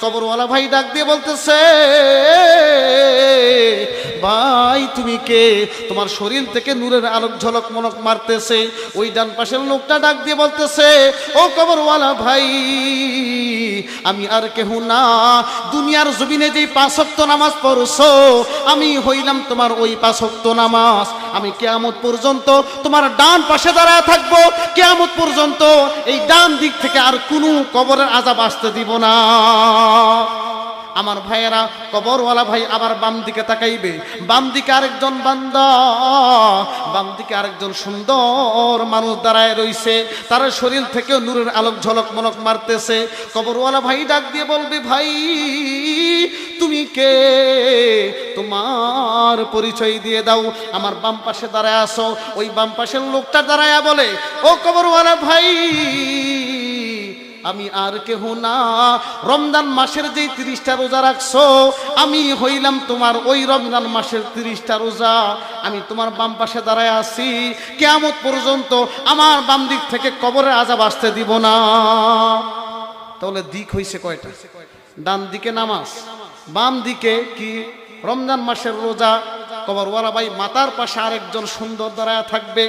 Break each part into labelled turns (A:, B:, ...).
A: কবরওয়ালা ভাই ডাক দিয়ে বলতেছে ভাই, তুমি কে? তোমার শরীর থেকে নূরের আলোক ঝলক মনক মারতেছে। ওই ডান পাশের লোকটা ডাক দিয়ে বলতেছে, ও কবরওয়ালা ভাই, আমি আর কেহ না। দুনিয়ার জমিনে যেই পাঁচক্ত নামাজ পড়ছো, আমি হইলাম তোমার ওই পাঁচক্ত নামাজ। আমি কেয়ামত পর্যন্ত তোমার ডান পাশে দাঁড়ায় থাকব। কেয়ামত পর্যন্ত এই ডান দিক থেকে আর কোনো কবরের আজাব আসতে দিব না। আমার ভাইয়েরা, কবরওয়ালা ভাই আবার বাম দিকে তাকাইবে। বাম দিকে আরেকজন বান্দা, বাম দিকে আরেকজন সুন্দর মানুষ দাঁড়ায় রইছে। তার শরীর থেকে নূরের আলোক ঝলক মনক মারতেছে। কবরওয়ালা ভাই ডাক দিয়ে বলবে, ভাই, তুমি কে? তোমার পরিচয় দিয়ে দাও। আমার বাম পাশে দাঁড়ায় আসো ওই বাম পাশের লোকটা দাঁড়ায় বলে, ও কবরওয়ালা ভাই আমি আর কেহ না। রমজান মাসের যেই তিরিশটা রোজা রাখছো, আমি হইলাম তোমার ওই রমজান মাসের তিরিশটা রোজা। আমি তোমার বাম পাশে দাঁড়ায় আছি। কেমন পর্যন্ত আমার বাম দিক থেকে কবরের আজাব আসতে দিব না। তাহলে দিক হইছে কয়টা? ডান দিকে নামাজ, বাম দিকে কি? রমজান মাসের রোজা। কবর কবরওয়ালা ভাই, মাতার পাশে আরেকজন সুন্দর দাঁড়ায় থাকবে।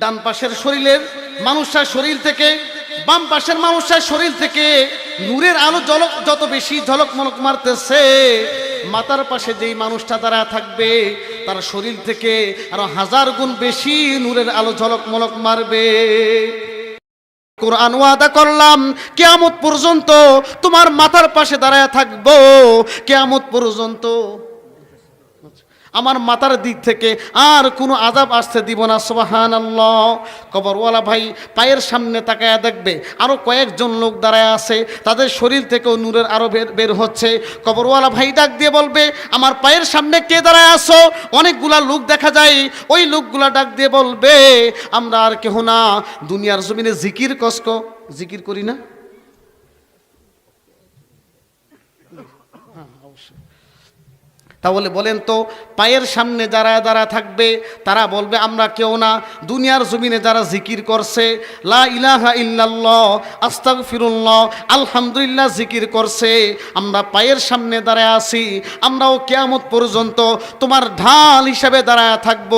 A: ডান পাশের শরীরের মানুষের শরীর থেকে বাম পাশের মানুষের শরীর থেকে নূরের আলো জলক যত বেশি ঝলক মলক মারতেছে মাতার পাশে যেই মানুষটা দাঁড়ায় থাকবে, তার শরীর থেকে আরও হাজার গুণ বেশি নূরের আলো ঝলক মলক মারবে। কোরআন ওয়াদা করলাম, কেয়ামত পর্যন্ত তোমার মাথার পাশে দাঁড়ায় থাকব, কেয়ামত পর্যন্ত আমার মাথার দিক থেকে আর কোনো আজাব আসতে দিব না আল্লাহ কবরওয়ালা ভাই পায়ের সামনে তাকায়া দেখবে আরও কয়েকজন লোক দাঁড়ায় আছে, তাদের শরীর থেকেও নূরের আরও বের হচ্ছে। কবরওয়ালা ভাই ডাক দিয়ে বলবে, আমার পায়ের সামনে কে দাঁড়ায় আসো অনেকগুলা লোক দেখা যায়, ওই লোকগুলা ডাক দিয়ে বলবে, আমরা আর কেহ না, দুনিয়ার জমিনে জিকির কষ্ট, জিকির করি না? তাহলে বলেন তো, পায়ের সামনে যারা যারা থাকবে, তারা বলবে, আমরা কেউ না। দুনিয়ার জমিনে যারা জিকির করছে, লা ইলাহা ইল্লাল্লাহ আস্তাগ ফিরুল্লাহ আলহামদুলিল্লাহ জিকির করছে। আমরা পায়ের সামনে দাঁড়ায় আছি, আমরাও কেয়ামত পর্যন্ত তোমার ঢাল হিসাবে দাঁড়ায় থাকব,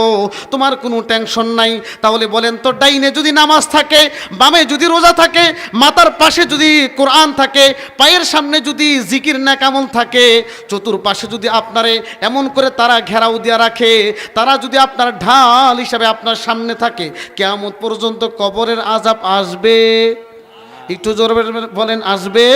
A: তোমার কোনো টেনশন নাই। তাহলে বলেন তো, ডাইনে যদি নামাজ থাকে, বামে যদি রোজা থাকে মাতার পাশে যদি কোরআন থাকে, পায়ের সামনে যদি জিকির না কেমন থাকে, চতুর্পাশে যদি আপনারে এমন করে তারা ঘেরাও দিয়া রাখে। তারা যদি আপনার ঢাল হিসাবে আপনার সামনে থাকে কেমন পর্যন্ত কবরের আজাব আসবে। একটু জোর বলেন, আসবে?